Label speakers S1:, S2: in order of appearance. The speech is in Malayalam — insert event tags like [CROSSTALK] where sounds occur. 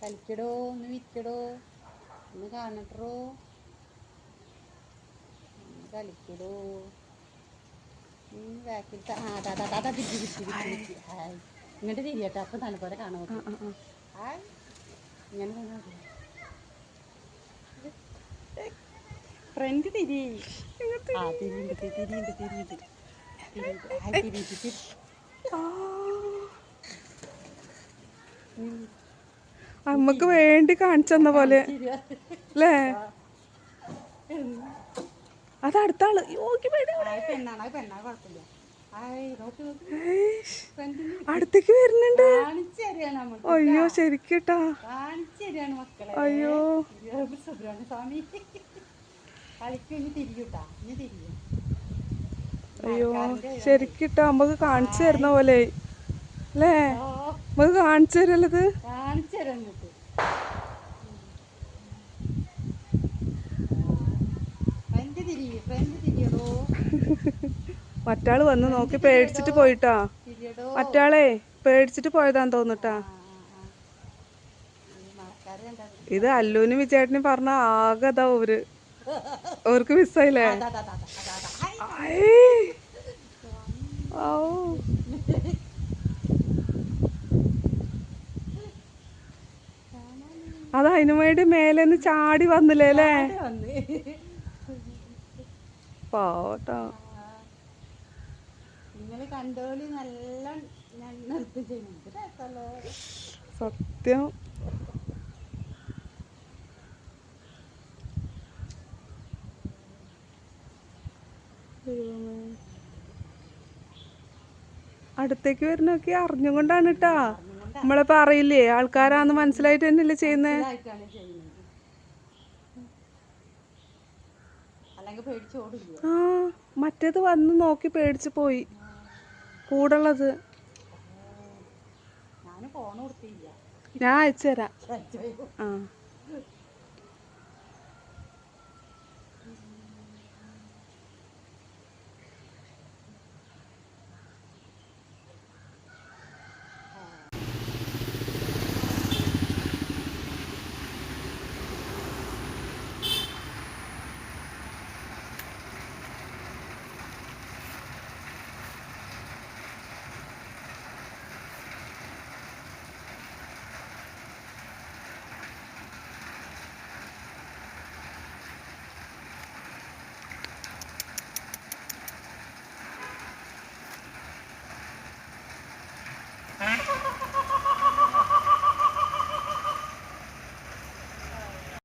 S1: കളിക്കടോ ഒന്ന് വിരിക്കടോ ഒന്ന് കാണട്ടോ ഒന്ന് കളിക്കടോ. ബാക്കിൽ ആ അതാ അതാ അതാ തിരിച്ച് തിരിച്ച് തിരിച്ച് ഹായ് ഇങ്ങോട്ട് തിരിയട്ടെ. അപ്പം തണുപ്പോടെ കാണാൻ
S2: ആ.
S1: ഹായ് ഇങ്ങനെ ഫ്രണ്ട് തിരി. ആ തിരിയുണ്ട് തിരിയുണ്ട് തിരിയുണ്ട്. തിരിയുണ്ട്. ഹായ് തിരി.
S2: അമ്മയ്ക്ക് വേണ്ടി കാണിച്ചെന്ന പോലെ. അല്ലേ അത് അടുത്ത
S1: ആൾ.
S2: അടുത്തേക്ക് വരുന്നുണ്ട്. അയ്യോ ശരിക്കട്ടാ അയ്യോ. അയ്യോ ശരിക്കട്ടാ നമുക്ക് കാണിച്ചു തരുന്ന പോലെ. അല്ലേ
S1: അമ്മയ്ക്ക്
S2: നമുക്ക് കാണിച്ചു തരല്ലത്
S1: കാണിച്ചു തരാം എന്നിട്ട് ഫ്രണ്ട് തിരിയും ഫ്രണ്ട് തിരിയടോ [LAUGHS]
S2: മറ്റാൾ വന്ന് നോക്കി പേടിച്ചിട്ട് പോയിട്ടാ. മറ്റാളെ പേടിച്ചിട്ട് പോയതാന്ന് തോന്നിട്ടാ. ഇത് അല്ലൂനും വിജയേട്ടനും പറഞ്ഞ ആകെ അതാ ഓര് ഓർക്ക് മിസ്സായില്ലേ
S1: അതാ,
S2: അതിനു വേണ്ടി മേലെ ചാടി വന്നില്ലേ അല്ലേ. പാവട്ടാ.
S1: നിങ്ങൾ കണ്ടോളി നല്ല ഞാൻ നൃത്തം ചെയ്യുന്നുണ്ട്
S2: സത്യം. അടുത്തേക്ക് വരുന്നൊക്കെ അറിഞ്ഞുകൊണ്ടാണ് കേട്ടാ നമ്മളിപ്പോ അറിയില്ലേ ആൾക്കാരാന്ന് മനസ്സിലായിട്ട് തന്നെയല്ലേ ചെയ്യുന്നേ?
S1: ചെയ്യുന്നത്.
S2: ആ മറ്റേത് വന്ന് നോക്കി പേടിച്ച് പോയി. കൂടുള്ളത്.
S1: ഞാൻ
S2: അയച്ചു തരാം ആ.